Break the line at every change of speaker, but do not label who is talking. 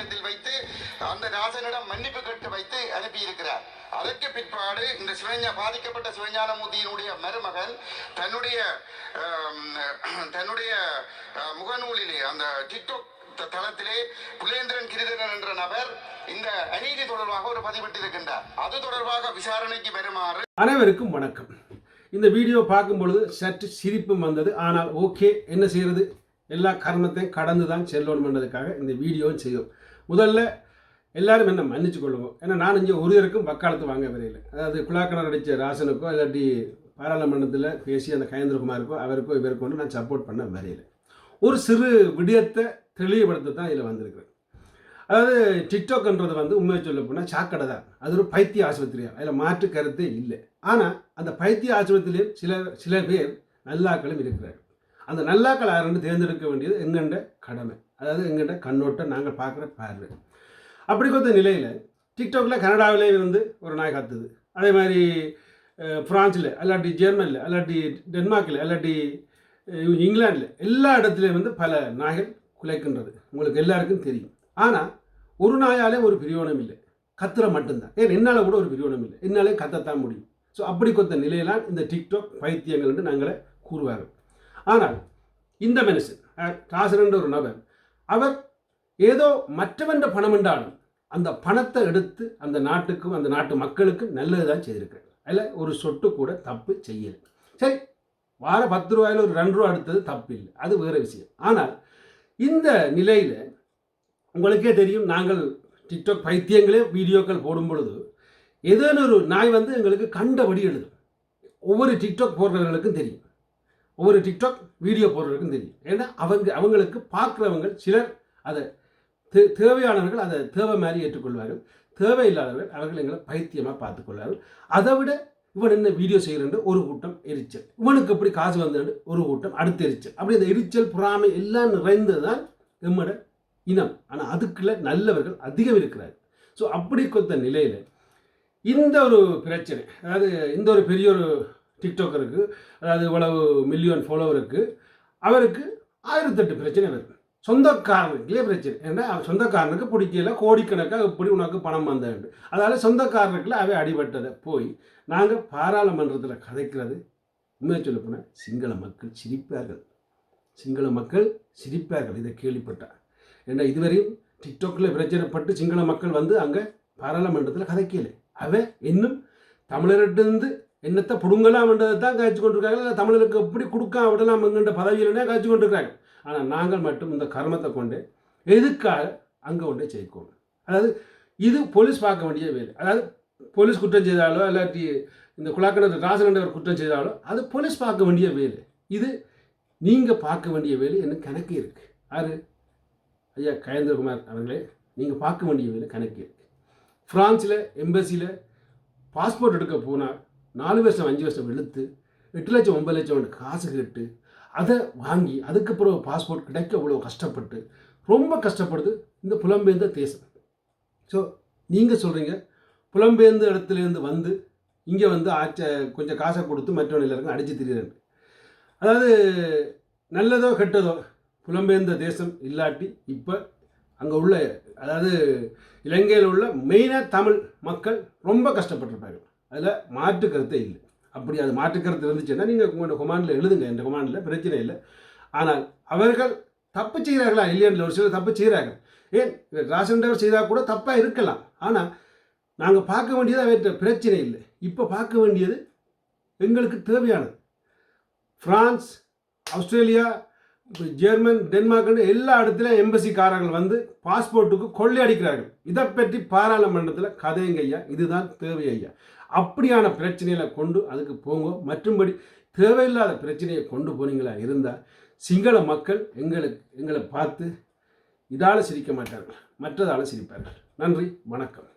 ஆலயத்தில் வைத்து அந்த ராசனிடம் மன்னிப்பு கட்டு வைத்து அனுப்பியிருக்கிறார். அதற்கு பிற்பாடு இந்த சிவஞா பாதிக்கப்பட்ட சிவஞானமூர்த்தியினுடைய மருமகன் தன்னுடைய தன்னுடைய முகநூலிலே அந்த டிக்டாக் தளத்திலே புலேந்திரன் கிரிதரன் என்ற நபர் இந்த அநீதி தொடர்பாக ஒரு பதிவிட்டிருக்கின்றார். அது தொடர்பாக விசாரணைக்கு வருமாறு
அனைவருக்கும் வணக்கம். இந்த வீடியோ பார்க்கும் பொழுது சற்று சிரிப்பும் வந்தது. ஆனால் ஓகே என்ன செய்யறது எல்லா கர்மத்தையும் கடந்து தான் செல்லணும்ன்றதுக்காக இந்த வீடியோவும் செய்யும். முதல்ல எல்லாரும் என்ன மன்னிச்சு கொள்ளுங்க ஏன்னா நான் இங்கே ஒருவருக்கும் வக்காலத்து வாங்க வரையில. அதாவது குழாக்கணர் அடித்த ராசனுக்கோ இல்லாட்டி பாராளுமன்றத்தில் பேசி அந்த கயேந்திரகுமாருக்கோ அவருக்கோ இவருக்கோ ஒன்றும் நான் சப்போர்ட் பண்ண வரையில். ஒரு சிறு விடயத்தை தெளிவுபடுத்த தான் இதில் வந்திருக்கிறேன். அதாவது டிக்டாக்ன்றது வந்து உண்மையை சொல்ல போனால் சாக்கடை தான். அது ஒரு பைத்திய ஆஸ்பத்திரியா? அதில் மாற்று கருத்தே இல்லை. ஆனால் அந்த பைத்திய ஆஸ்பத்திரியில் சில சில பேர் நல்லாக்களும் இருக்கிறார்கள். அந்த நல்லாக்கள் யாருன்னு தேர்ந்தெடுக்க வேண்டியது எங்கண்ட கடமை. அதாவது எங்கண்ட கண்ணோட்டம் நாங்கள் பார்க்குற பார்வை. அப்படி கொடுத்த நிலையில் டிக்டாக்ல கனடாவிலே வந்து ஒரு நாய் கத்துது. அதே மாதிரி ஃப்ரான்ஸில் அல்லாட்டி ஜெர்மனியில் அல்லாட்டி டென்மார்க்கில் அல்லாட்டி இங்கிலாண்டில் இங்கிலாந்தில் எல்லா இடத்துலையும் வந்து பல நாய்கள் குலைக்கின்றது. உங்களுக்கு எல்லாருக்கும் தெரியும். ஆனால் ஒரு நாயாலே ஒரு பிரியோணம் இல்லை. கத்துற மட்டும்தான். ஏன்? என்னால் கூட ஒரு பிரியோணம் இல்லை. என்னாலே கத்தத்தான் முடியும். ஸோ அப்படி கொத்த நிலையெல்லாம் இந்த டிக்டாக் பைத்தியங்கள்னு என்று நாங்களே கூறுவார்கள். ஆனால் இந்த மனுஷன் அஹ், என்ற ஒரு நபர் அவர் ஏதோ மற்றவன்ற பணம் என்றாலும் அந்த பணத்தை எடுத்து அந்த நாட்டுக்கும் அந்த நாட்டு மக்களுக்கும் நல்லது தான் செய்திருக்கிறார். அதில் ஒரு சொட்டு கூட தப்பு செய்யலை. சரி வார பத்து ரூபாயில் ஒரு ரெண்டு ரூபா எடுத்தது தப்பு இல்லை. அது வேறு விஷயம். ஆனால் இந்த நிலையில் உங்களுக்கே தெரியும் நாங்கள் டிக்டாக் பைத்தியங்களே வீடியோக்கள் போடும் பொழுது ஏதேனும் ஒரு நாய் வந்து எங்களுக்கு கண்டபடி எழுதும். ஒவ்வொரு டிக்டாக் போடுறவர்களுக்கும் தெரியும். ஒவ்வொரு டிக்டாக் வீடியோ போடுறதுக்கும் தெரியும். ஏன்னா அவங்க அவங்களுக்கு பார்க்குறவங்க சிலர் அதை தே தேவையானவர்கள் அதை தேவை மாதிரி ஏற்றுக்கொள்வார்கள். தேவையில்லாதவர்கள் அவர்கள் எங்களை பைத்தியமாக பார்த்துக்கொள்வார்கள். அதை விட இவன் என்ன வீடியோ செய்கிறேன் ஒரு கூட்டம் எரிச்சல். இவனுக்கு எப்படி காசு வந்தது ஒரு கூட்டம் அடுத்து எரிச்சல். அப்படி இந்த எரிச்சல் பொறாமை எல்லாம் நிறைந்தது தான் எம்மோட இனம். ஆனால் அதுக்குள்ள நல்லவர்கள் அதிகம் இருக்கிறார் ஸோ அப்படி கொத்த நிலையில் இந்த ஒரு பிரச்சனை அதாவது இந்த ஒரு பெரிய ஒரு டிக்டாக்கருக்கு அதாவது இவ்வளவு மில்லியன் ஃபாலோவருக்கு அவருக்கு ஆயிரத்தெட்டு பிரச்சனை வருது சொந்தக்காரனுக்குள்ளே பிரச்சனை. ஏன்னா அவன் சொந்தக்காரனுக்கு பிடிக்கல. கோடிக்கணக்காக எப்படி உனக்கு பணம் வந்தேன் அதால் சொந்தக்காரனுக்குல அவை அடிபட்டதை போய் நாங்கள் பாராளுமன்றத்தில் கதைக்கிறது. உண்மையை சொல்ல போனால் சிங்கள மக்கள் சிரிப்பார்கள். சிங்கள மக்கள் சிரிப்பார்கள். இதை கேள்விப்பட்டார். ஏன்னா இதுவரையும் டிக்டாக்கில் பிரச்சனைப்பட்டு சிங்கள மக்கள் வந்து அங்கே பாராளுமன்றத்தில் கதைக்கலை. அவன் இன்னும் தமிழர்கிட்ட என்னத்தை புடுங்கலாம்ன்றதை தான் காய்ச்சி கொண்டிருக்காங்க இல்லை தமிழருக்கு எப்படி கொடுக்க விடலாம் என்கின்ற பதவியிலே காய்ச்சி கொண்டிருக்காங்க ஆனால் நாங்கள் மட்டும் இந்த கர்மத்தை கொண்டு எதுக்காக அங்கே கொண்டே சேர்க்கணும் அதாவது இது போலீஸ் பார்க்க வேண்டிய வேலை. அதாவது போலீஸ் குற்றம் செய்தாலோ இல்லாட்டி இந்த குழாக்கணர் ராசகண்டவர் குற்றம் செய்தாலோ அது போலீஸ் பார்க்க வேண்டிய வேலை. இது நீங்கள் பார்க்க வேண்டிய வேலை எனக்கு கணக்கு இருக்குது யாரு? ஐயா கயேந்திரகுமார் அவர்களே நீங்கள் பார்க்க வேண்டிய வேலை கணக்கு இருக்குது ஃப்ரான்ஸில் எம்பசியில் பாஸ்போர்ட் எடுக்க போனால் நாலு வருஷம் அஞ்சு வருஷம் இழுத்து எட்டு லட்சம் ஒன்பது லட்சம் காசு கேட்டு அதை வாங்கி அதுக்கப்புறம் பாஸ்போர்ட் கிடைக்க அவ்வளோ கஷ்டப்பட்டு ரொம்ப கஷ்டப்படுது இந்த புலம்பெயர்ந்த தேசம். ஸோ நீங்கள் சொல்கிறீங்க புலம்பெயர்ந்த இடத்துலேருந்து வந்து இங்கே வந்து ஆச்ச கொஞ்சம் காசை கொடுத்து மற்றவன் எல்லாருக்கும் அடித்து திரியிறேன் அதாவது நல்லதோ கெட்டதோ புலம்பெயர்ந்த தேசம் இல்லாட்டி இப்போ அங்கே உள்ள அதாவது இலங்கையில் உள்ள மெயினாக தமிழ் மக்கள் ரொம்ப கஷ்டப்பட்டிருப்பாங்க. அதில் மாற்று கருத்தே இல்லை. அப்படி அது மாற்று கருத்து இருந்துச்சுன்னா நீங்கள் உங்களோட கொமாண்டில் எழுதுங்க. என்ற கொமாண்டில் பிரச்சனை இல்லை. ஆனால் அவர்கள் தப்பு செய்கிறார்களா இல்லையா ஒரு சிலர் தப்பு செய்கிறார்கள். ஏன்? ராசண்டவர் செய்தால் கூட தப்பாக இருக்கலாம். ஆனால் நாங்கள் பார்க்க வேண்டியது அவர்கிட்ட பிரச்சனை இல்லை. இப்போ பார்க்க வேண்டியது எங்களுக்கு தேவையானது. ஃப்ரான்ஸ் ஆஸ்திரேலியா இப்போ ஜெர்மன் டென்மார்க்னு எல்லா இடத்துலையும் எம்பசிக்காரர்கள் வந்து பாஸ்போர்ட்டுக்கு கொள்ளையடிக்கிறார்கள் இதை பற்றி பாராளுமன்றத்தில் கதைங்க ஐயா. இதுதான் தேவை ஐயா. அப்படியான பிரச்சனைகளை கொண்டு அதுக்கு போங்க. மற்றும்படி தேவையில்லாத பிரச்சனையை கொண்டு போனீங்களா இருந்தால் சிங்கள மக்கள் எங்களுக்கு எங்களை பார்த்து இதால் சிரிக்க மாட்டார்கள். மற்றதால் சிரிப்பார்கள். நன்றி வணக்கம்.